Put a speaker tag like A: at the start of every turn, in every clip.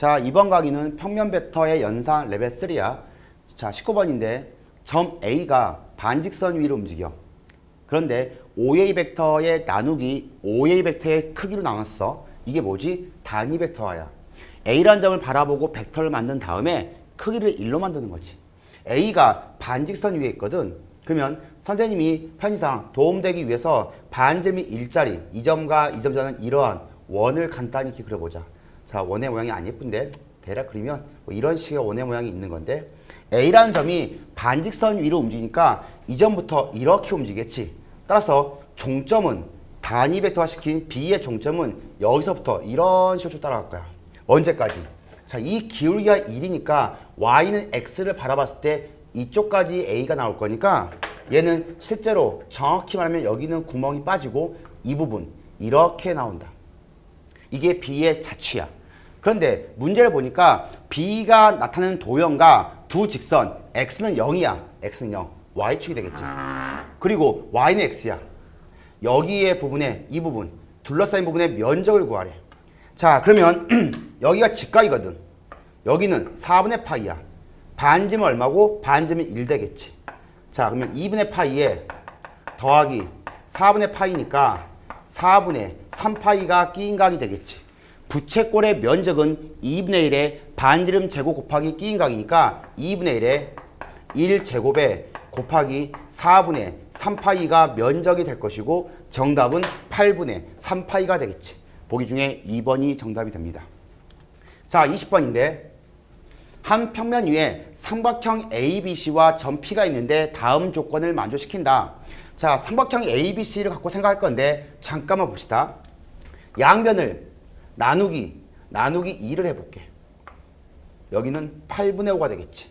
A: 자, 이번 강의는 평면 벡터의 연산 레벨 3야. 자, 19번인데 점 A가 반직선 위로 움직여. 그런데 OA 벡터의 나누기 OA 벡터의 크기로 나눴어. 이게 뭐지? 단위 벡터화야. A라는 점을 바라보고 벡터를 만든 다음에 크기를 1로 만드는 거지. A가 반직선 위에 있거든. 그러면 선생님이 편의상 도움되기 위해서 반점이 일자리, 이 점과 이 점 자는 이러한 원을 간단히 그려보자. 자, 원의 모양이 안 예쁜데 대략 그리면 뭐 이런 식의 원의 모양이 있는 건데 A라는 점이 반직선 위로 움직이니까 이 점부터 이렇게 움직이겠지. 따라서 종점은 단위 벡터화 시킨 B의 종점은 여기서부터 이런 식으로 쭉 따라갈 거야. 언제까지? 자, 이 기울기가 1이니까 Y는 X를 바라봤을 때 이쪽까지 A가 나올 거니까 얘는 실제로 정확히 말하면 여기는 구멍이 빠지고 이 부분 이렇게 나온다. 이게 B의 자취야. 그런데 문제를 보니까 B가 나타내는 도형과 두 직선 X는 0이야. X는 0. Y축이 되겠지. 그리고 Y는 X야. 여기의 부분에 이 부분 둘러싸인 부분의 면적을 구하래. 자 그러면 여기가 직각이거든. 여기는 4분의 파이야. 반지면 얼마고 반지면 1 되겠지. 자 그러면 2분의 파이에 더하기 4분의 파이니까 4분의 3파이가 끼인 각이 되겠지. 부채꼴의 면적은 2분의 1의 반지름 제곱 곱하기 끼인 각이니까 2분의 1의 1제곱에 곱하기 4분의 3파이가 면적이 될 것이고 정답은 8분의 3파이가 되겠지. 보기 중에 2번이 정답이 됩니다. 자, 20번인데 한 평면 위에 삼각형 ABC와 점 P가 있는데 다음 조건을 만족시킨다. 자, 삼각형 ABC를 갖고 생각할 건데 잠깐만 봅시다. 양변을 나누기, 나누기 2를 해볼게. 여기는 8분의 5가 되겠지.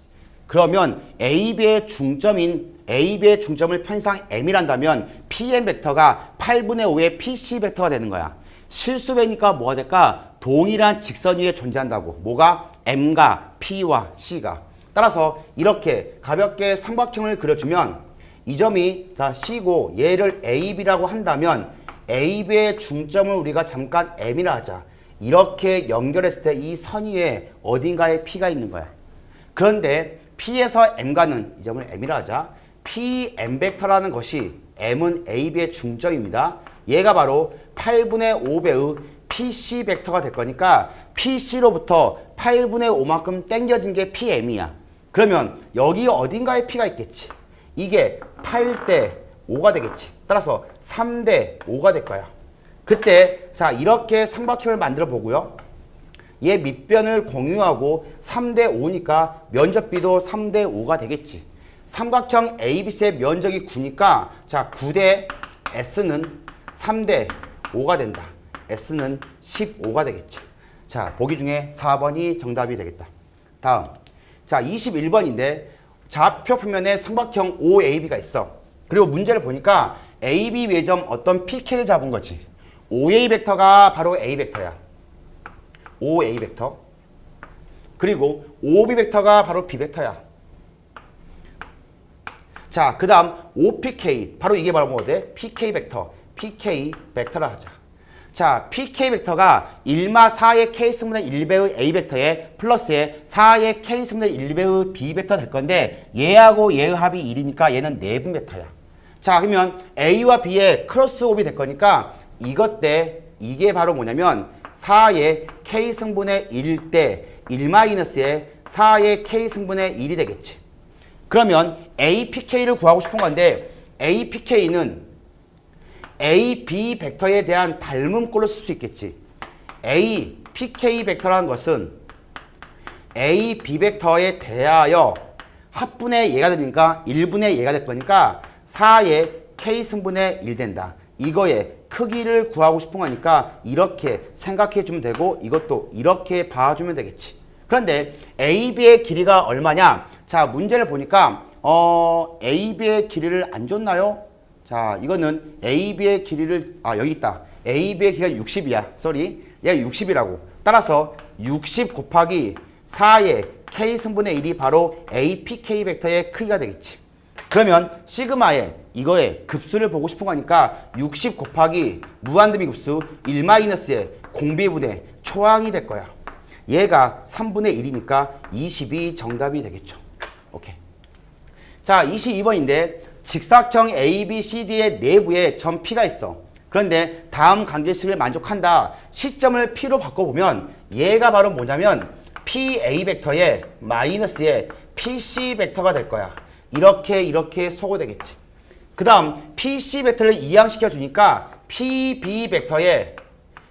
A: 그러면 AB의 중점인 AB의 중점을 편상 M이란다면 PM 벡터가 8분의 5의 PC 벡터가 되는 거야. 실수배니까 뭐가 될까? 동일한 직선 위에 존재한다고. 뭐가? M과 P와 C가. 따라서 이렇게 가볍게 삼각형을 그려주면 이 점이 자 C고 얘를 AB라고 한다면 AB의 중점을 우리가 잠깐 M이라 하자. 이렇게 연결했을 때 이 선 위에 어딘가에 P가 있는 거야. 그런데 P에서 M과는 이 점을 M이라 하자. PM 벡터라는 것이 M은 AB의 중점입니다. 얘가 바로 8분의 5배의 PC 벡터가 될 거니까 PC로부터 8분의 5만큼 땡겨진 게 PM이야. 그러면 여기 어딘가에 P가 있겠지. 이게 8대 5가 되겠지. 따라서 3대 5가 될 거야. 그때 자 이렇게 삼각형을 만들어 보고요. 얘 밑변을 공유하고 3대 5니까 면적비도 3대 5가 되겠지. 삼각형 ABC의 면적이 9니까 자 9대 S는 3대 5가 된다. S는 15가 되겠지. 자 보기 중에 4번이 정답이 되겠다. 다음 자 21번인데 좌표 표면에 삼각형 OAB가 있어. 그리고 문제를 보니까 AB 외점 어떤 PK를 잡은 거지. OA 벡터가 바로 A 벡터야. OA 벡터. 그리고 OB 벡터가 바로 B 벡터야. 자, 그 다음 OPK. 바로 이게 바로 뭐가 돼? PK 벡터. PK 벡터라 하자. 자, PK 벡터가 1마 4의 K승분의 1배의 A 벡터에 플러스에 4의 K승분의 1배의 B 벡터 될 건데 얘하고 얘의 합이 1이니까 얘는 내분 벡터야. 자, 그러면 A와 B의 크로스오버이 될 거니까 이것 때 이게 바로 뭐냐면 4의 K승분의 1대 1-의 4의 K승분의 1이 되겠지. 그러면 APK를 구하고 싶은 건데 APK는 AB 벡터에 대한 닮음꼴로 쓸 수 있겠지. APK 벡터라는 것은 AB 벡터에 대하여 합분의 얘가 되니까 1분의 얘가 될 거니까 4의 K승분의 1 된다. 이거의 크기를 구하고 싶은 거니까 이렇게 생각해 주면 되고 이것도 이렇게 봐주면 되겠지. 그런데 AB의 길이가 얼마냐? 자, 문제를 보니까 어, AB의 길이를 안 줬나요? 자, 이거는 AB의 길이를 아, 여기 있다. AB의 길이가 60이야. 쏘리. 얘가 60이라고. 따라서 60 곱하기 4의 K 승분의 1이 바로 APK 벡터의 크기가 되겠지. 그러면 시그마의 이거의 급수를 보고 싶은 거니까 60 곱하기 무한대비 급수 1-의 공비분의 초항이 될 거야. 얘가 3분의 1이니까 22 정답이 되겠죠. 오케이. 자, 22번인데 직사각형 ABCD의 내부에 점 P가 있어. 그런데 다음 관계식을 만족한다. 시점을 P로 바꿔보면 얘가 바로 뭐냐면 PA 벡터의 마이너스의 PC 벡터가 될 거야. 이렇게 이렇게 소거되겠지. 그 다음 PC 벡터를 이항시켜 주니까 PB 벡터의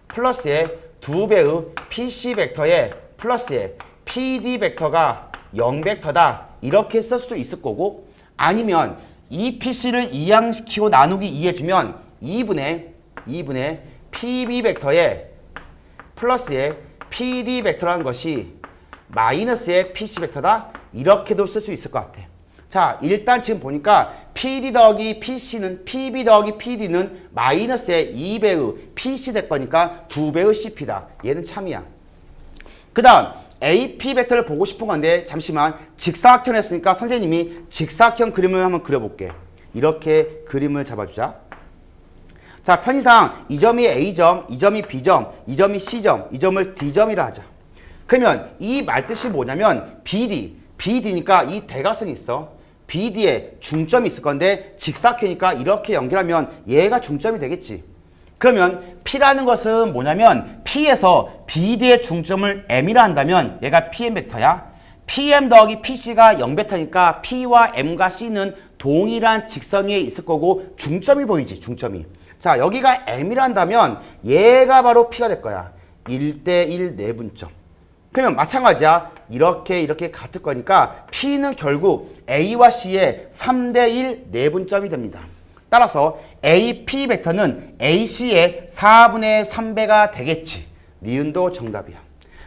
A: 플러스의 두 배의 PC 벡터의 플러스의 PD 벡터가 0 벡터다. 이렇게 쓸 수도 있을 거고 아니면 이 PC를 이항시키고 나누기 2 해주면 2분의 2분의 PB 벡터의 플러스의 PD 벡터라는 것이 마이너스의 PC 벡터다. 이렇게도 쓸 수 있을 것 같아. 자, 일단 지금 보니까 PD 더하기 PC는 PB 더하기 PD는 마이너스의 2배의 PC 될 거니까 2배의 CP다. 얘는 참이야. 그 다음 AP 벡터를 보고 싶은 건데 잠시만 직사각형 했으니까 선생님이 직사각형 그림을 한번 그려볼게. 이렇게 그림을 잡아주자. 자, 편의상 이 점이 A점, 이 점이 B점, 이 점이 C점, 이 점을 D점이라 하자. 그러면 이 말뜻이 뭐냐면 BD, BD니까 이 대각선이 있어. BD에 중점이 있을 건데 직사각형이니까 이렇게 연결하면 얘가 중점이 되겠지. 그러면 P라는 것은 뭐냐면 P에서 BD의 중점을 M이라 한다면 얘가 PM 벡터야. PM 더하기 PC가 0벡터니까 P와 M과 C는 동일한 직선 위에 있을 거고 중점이 보이지 중점이. 자 여기가 M이라 한다면 얘가 바로 P가 될 거야. 1대1 내분점. 그러면 마찬가지야. 이렇게 이렇게 같을 거니까 P는 결국 A와 C의 3대1 내분점이 됩니다. 따라서 AP 벡터는 AC의 4분의 3배가 되겠지. 니은도 정답이야.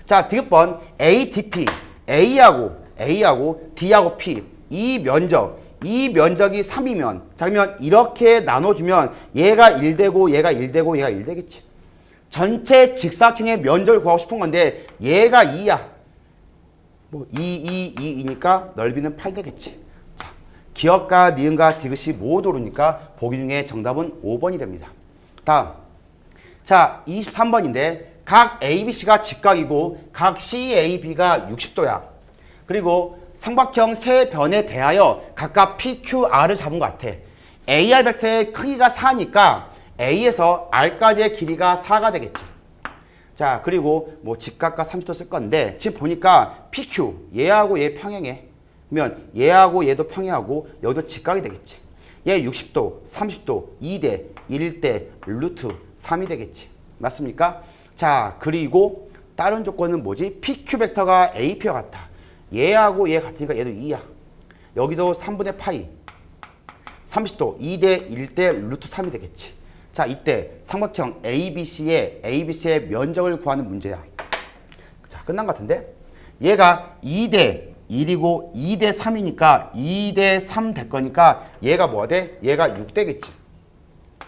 A: 자, 디귿번 ADP, A하고 A하고 D하고 P 이 면적, 이 면적이 3이면 자 그러면 이렇게 나눠주면 얘가 1되고 얘가 1되고 얘가 1되겠지. 전체 직사각형의 면적을 구하고 싶은 건데 얘가 2야. 뭐 2, 2, 2이니까 넓이는 8 되겠지. 자, 기억과 니은과 디귿이 모두 오르니까 보기 중에 정답은 5번이 됩니다. 다음. 자, 23번인데 각 ABC가 직각이고 각 CAB가 60도야. 그리고 삼각형 세 변에 대하여 각각 PQR을 잡은 것 같아. AR 벡터의 크기가 4니까 A에서 R까지의 길이가 4가 되겠지. 자, 그리고 뭐 직각과 30도 쓸 건데 지금 보니까 PQ 얘하고 얘 평행해. 그러면 얘하고 얘도 평행하고 여기도 직각이 되겠지. 얘 60도, 30도, 2대, 1대, 루트 3이 되겠지. 맞습니까? 자, 그리고 다른 조건은 뭐지? PQ 벡터가 AP와 같아. 얘하고 얘 같으니까 얘도 2야. 여기도 3분의 파이. 30도 2대 1대 루트 3이 되겠지. 자, 이때 삼각형 ABC의 ABC의 면적을 구하는 문제야. 자, 끝난 것 같은데? 얘가 2대 1이고 2대 3이니까 2대 3 될 거니까 얘가 뭐가 돼? 얘가 6 되겠지.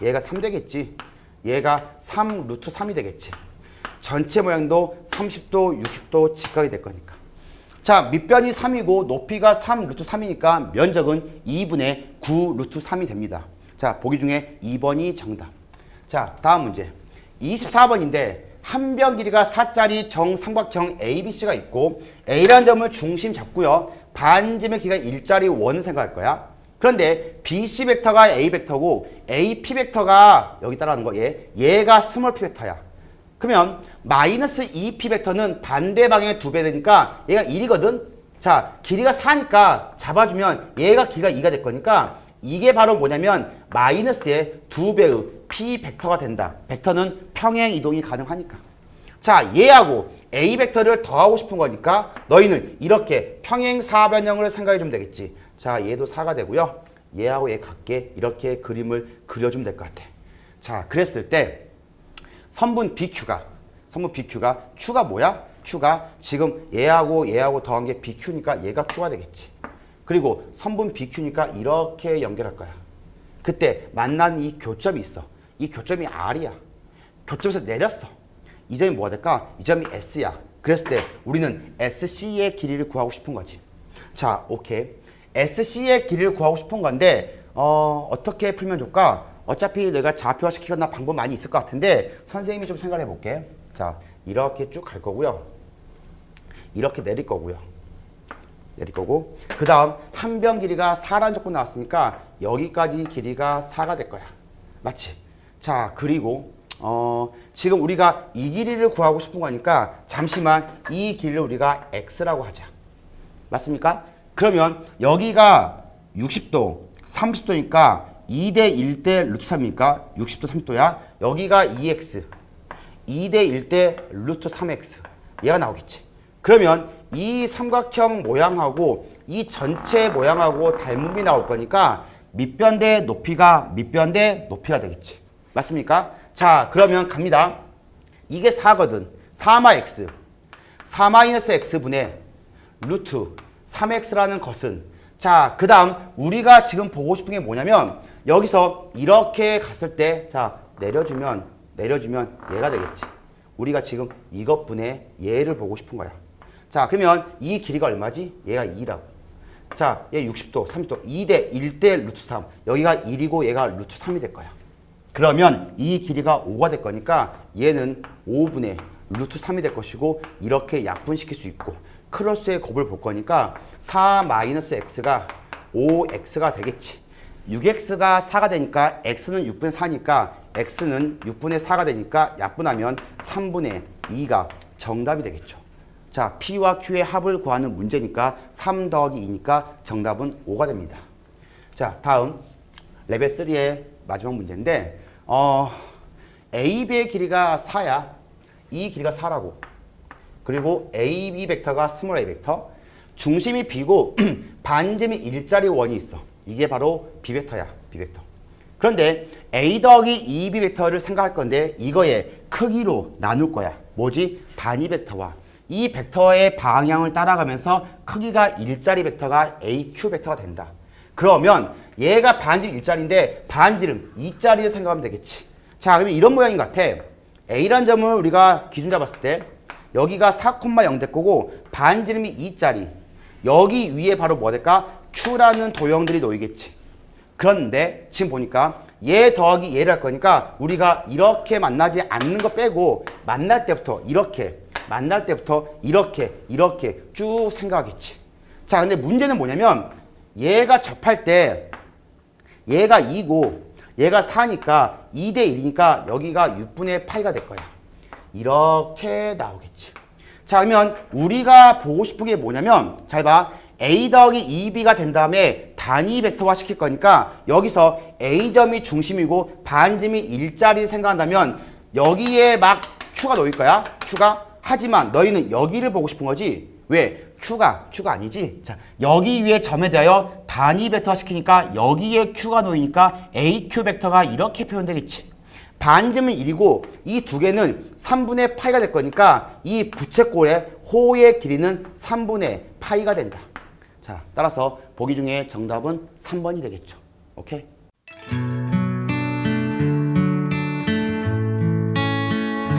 A: 얘가 3 되겠지. 얘가 3 루트 3이 되겠지. 전체 모양도 30도, 60도 직각이 될 거니까. 자, 밑변이 3이고 높이가 3 루트 3이니까 면적은 2분의 9 루트 3이 됩니다. 자, 보기 중에 2번이 정답. 자, 다음 문제. 24번인데 한 변 길이가 4짜리 정삼각형 ABC가 있고 A라는 점을 중심 잡고요. 반지름의 길이가 1짜리 원을 생각할 거야. 그런데 BC 벡터가 A 벡터고 AP 벡터가 여기 따라하는 거 얘. 얘가 스몰 P 벡터야. 그러면 마이너스 2P 벡터는 반대 방향의 두배 되니까 얘가 1이거든. 자, 길이가 4니까 잡아주면 얘가 길이가 2가 될 거니까 이게 바로 뭐냐면 마이너스의 두 배의 P 벡터가 된다. 벡터는 평행 이동이 가능하니까. 자, 얘하고 A 벡터를 더하고 싶은 거니까 너희는 이렇게 평행 사변형을 생각해 주면 되겠지. 자, 얘도 4가 되고요. 얘하고 얘 같게 이렇게 그림을 그려주면 될 것 같아. 자, 그랬을 때 선분 BQ가 선분 BQ가 Q가 뭐야? Q가 지금 얘하고 얘하고 더한 게 BQ니까 얘가 Q가 되겠지. 그리고 선분 BQ니까 이렇게 연결할 거야. 그때 만난 이 교점이 있어. 이 교점이 R이야. 교점에서 내렸어. 이 점이 뭐가 될까? 이 점이 S야. 그랬을 때 우리는 SC의 길이를 구하고 싶은 거지. 자, 오케이. SC의 길이를 구하고 싶은 건데 어, 어떻게 풀면 좋을까? 어차피 내가 좌표화 시키거나 방법 많이 있을 것 같은데 선생님이 좀 생각해 볼게. 자, 이렇게 쭉 갈 거고요. 이렇게 내릴 거고요. 내릴 거고 그 다음 한 변 길이가 4라는 조건 나왔으니까 여기까지 길이가 4가 될 거야. 맞지? 자 그리고 어, 지금 우리가 이 길이를 구하고 싶은 거니까 잠시만 이 길이를 우리가 x라고 하자. 맞습니까? 그러면 여기가 60도, 30도니까 2대 1대 루트 3이니까 60도, 30도야. 여기가 2x, 2대 1대 루트 3x. 얘가 나오겠지. 그러면 이 삼각형 모양하고 이 전체 모양하고 닮음이 나올 거니까 밑변 대 높이가 밑변 대 높이가 되겠지. 맞습니까? 자, 그러면 갑니다. 이게 4거든. 4마 x. 4 마이너스 x분의 루트 3x라는 것은 자, 그 다음 우리가 지금 보고 싶은 게 뭐냐면 여기서 이렇게 갔을 때 자, 내려주면 내려주면 얘가 되겠지. 우리가 지금 이것분의 얘를 보고 싶은 거야. 자, 그러면 이 길이가 얼마지? 얘가 2라고. 자, 얘 60도, 30도, 2대 1대 루트 3. 여기가 1이고 얘가 루트 3이 될 거야. 그러면 이 길이가 5가 될 거니까 얘는 5분의 루트 3이 될 것이고 이렇게 약분시킬 수 있고 크로스의 곱을 볼 거니까 4 마이너스 x가 5x가 되겠지. 6x가 4가 되니까 x는 6분의 4니까 x는 6분의 4가 되니까 약분하면 3분의 2가 정답이 되겠죠. 자, P와 Q의 합을 구하는 문제니까 3 더하기 2니까 정답은 5가 됩니다. 자, 다음 레벨 3의 마지막 문제인데 어, AB의 길이가 4야. 이 길이가 4라고. 그리고 AB 벡터가 스몰 a 벡터. 중심이 B고 반점이 일자리 원이 있어. 이게 바로 B 벡터야. B 벡터. 그런데 A 더하기 2B 벡터를 생각할 건데 이거의 크기로 나눌 거야. 뭐지? 단위 벡터와 이 벡터의 방향을 따라가면서 크기가 일자리 벡터가 AQ 벡터가 된다. 그러면 얘가 반지름 일자리인데 반지름 이자리를 생각하면 되겠지. 자, 그러면 이런 모양인 것 같아. A란 점을 우리가 기준 잡았을 때 여기가 4,0 될 거고 반지름이 이자리. 여기 위에 바로 뭐 될까? Q라는 도형들이 놓이겠지. 그런데 지금 보니까 얘 더하기 얘를 할 거니까 우리가 이렇게 만나지 않는 거 빼고 만날 때부터 이렇게 만날 때부터 이렇게 이렇게 쭉 생각하겠지. 자, 근데 문제는 뭐냐면 얘가 접할 때 얘가 2고 얘가 4니까 2대 1이니까 여기가 6분의 8가 될 거야. 이렇게 나오겠지. 자, 그러면 우리가 보고 싶은 게 뭐냐면 잘 봐. a 더하기 2b가 된 다음에 단위 벡터화 시킬 거니까 여기서 a점이 중심이고 반점이 일자리 생각한다면 여기에 막 q가 놓일 거야. q가 하지만 너희는 여기를 보고 싶은 거지. 왜? q가 q가 아니지. 자, 여기 위에 점에 대하여 단위 벡터 시키니까 여기에 q가 놓이니까 aq 벡터가 이렇게 표현되겠지. 반점은 1이고 이 두 개는 3분의 파이가 될 거니까 이 부채꼴의 호의 길이는 3분의 파이가 된다. 자, 따라서 보기 중에 정답은 3번이 되겠죠. 오케이?